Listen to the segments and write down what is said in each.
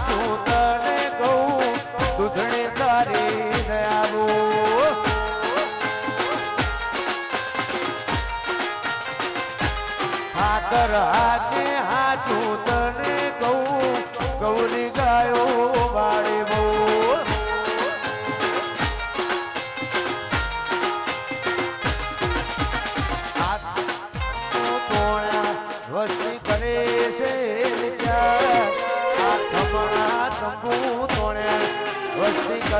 છું તને કહું દૂધણી તારી ઠાકર હાથે વસ્તી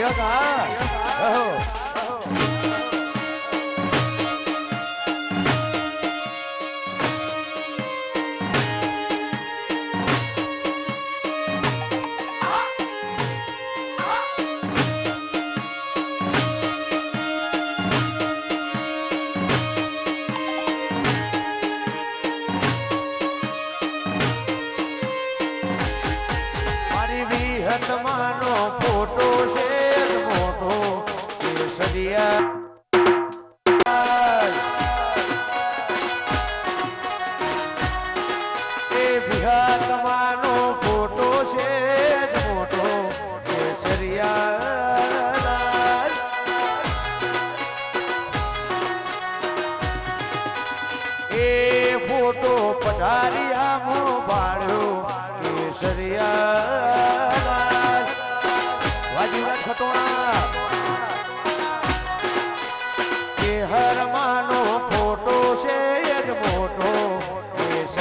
મારી રહો મારી વિહત માનો ફોટો છે. Yeah.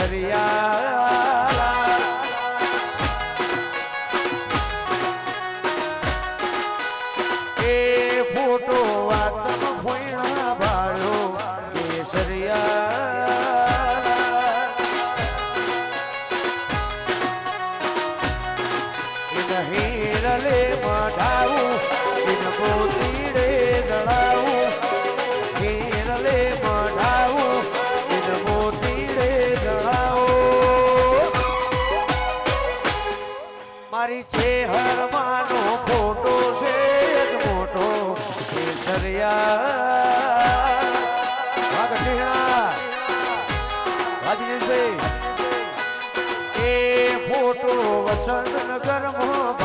કેસરિયા દિનેશભાઈ એ ફોટો વસંતનગરમાં બાળ્યો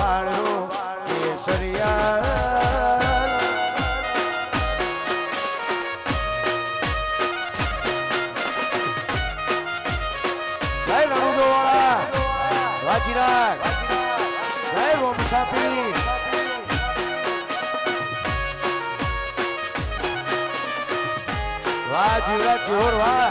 વાહ જીવરાજ ચોર વાહ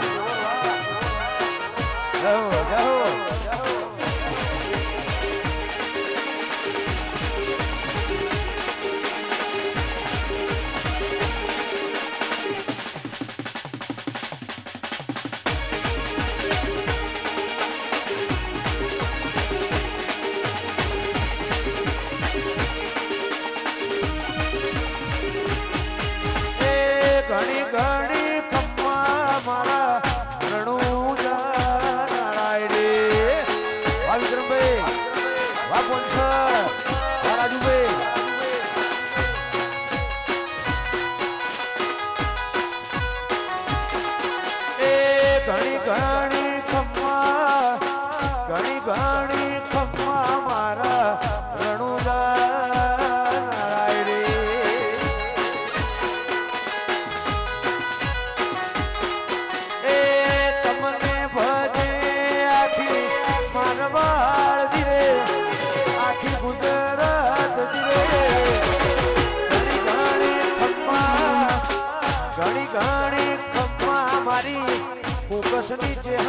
મારી ફોકસની ચહેર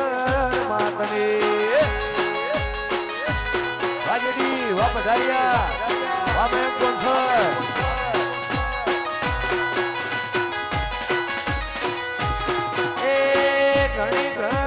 માતને. રાજડી વા પધાર્યા. વા મેં કોણ ઘણી ઘણી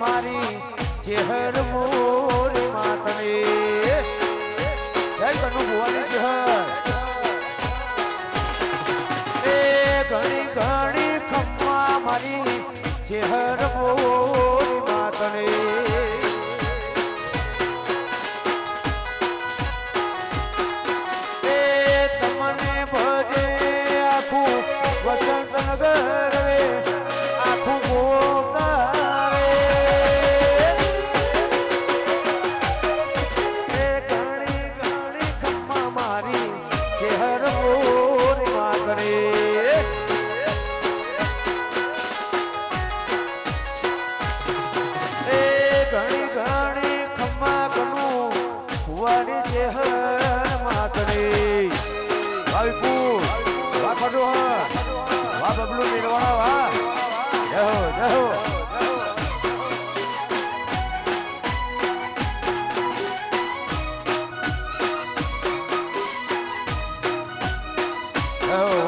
મારી જેહર મોર માતને. જય કનુ ભુવાની ચેહર એ ઘણી ઘણી ખમ્મા મારી જેહર મોર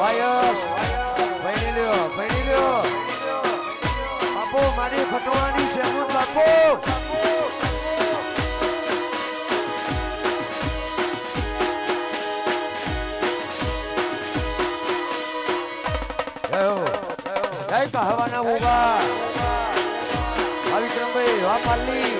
ભાઈ ભાઈ લ્યો ભાઈ લ્યો બાપુ, મારી ખટવાની છે હું બાપુ. જય કહવાના મોગા આ વાપાલી.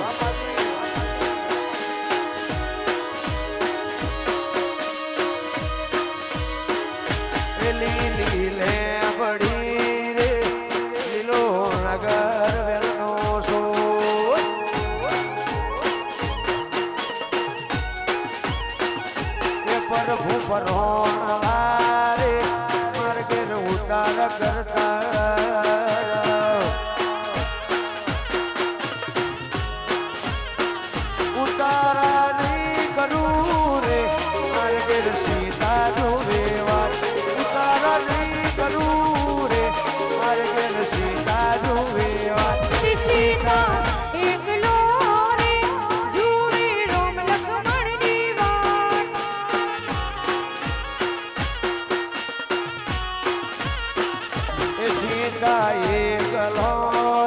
પિતા એકલો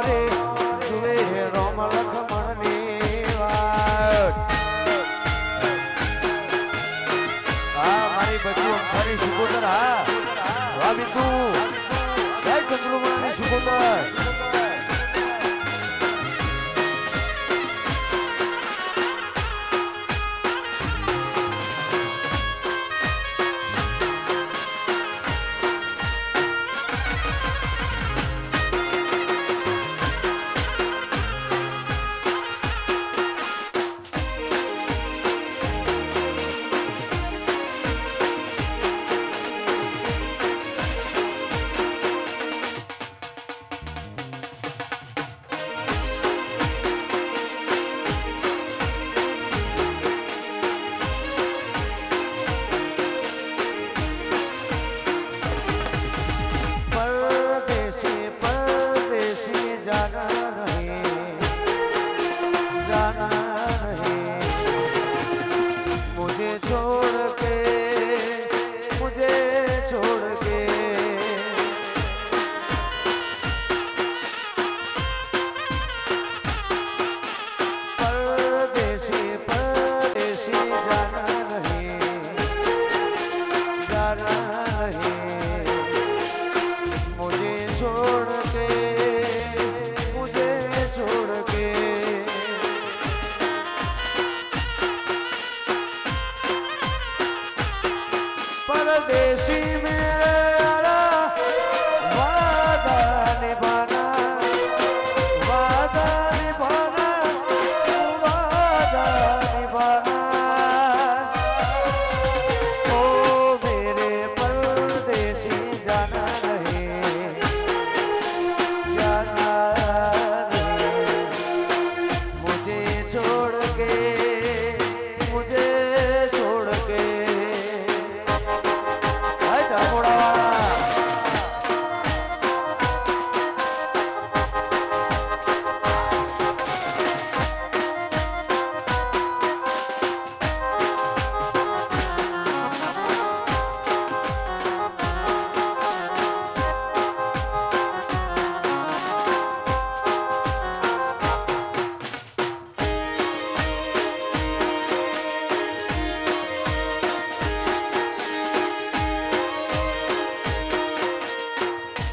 રે જુએ રમ લખમણ હા, મારી બચ્યું ફરી સુગોતર હા. હા બિંદુ જય ચંદ્રુમણ સુગોતર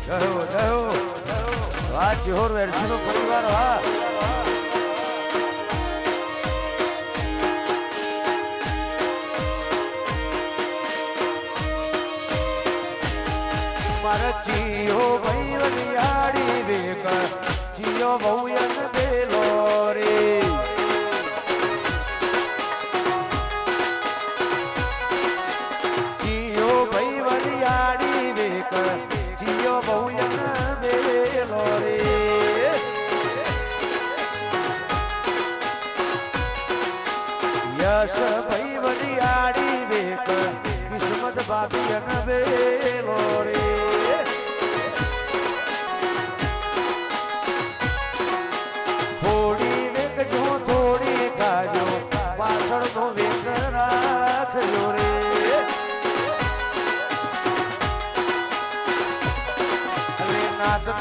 ગયો ગયો વાહ ચિહોર વેડશીનો પરિવાર, વાહ. મારા ચિયો ભાઈ વરિયાળી દેખ ચિયો બહુ બેલો રે.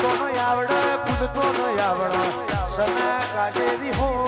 આવડે પૂજતો નહીં આવડે. સમય કાઢેલી હોય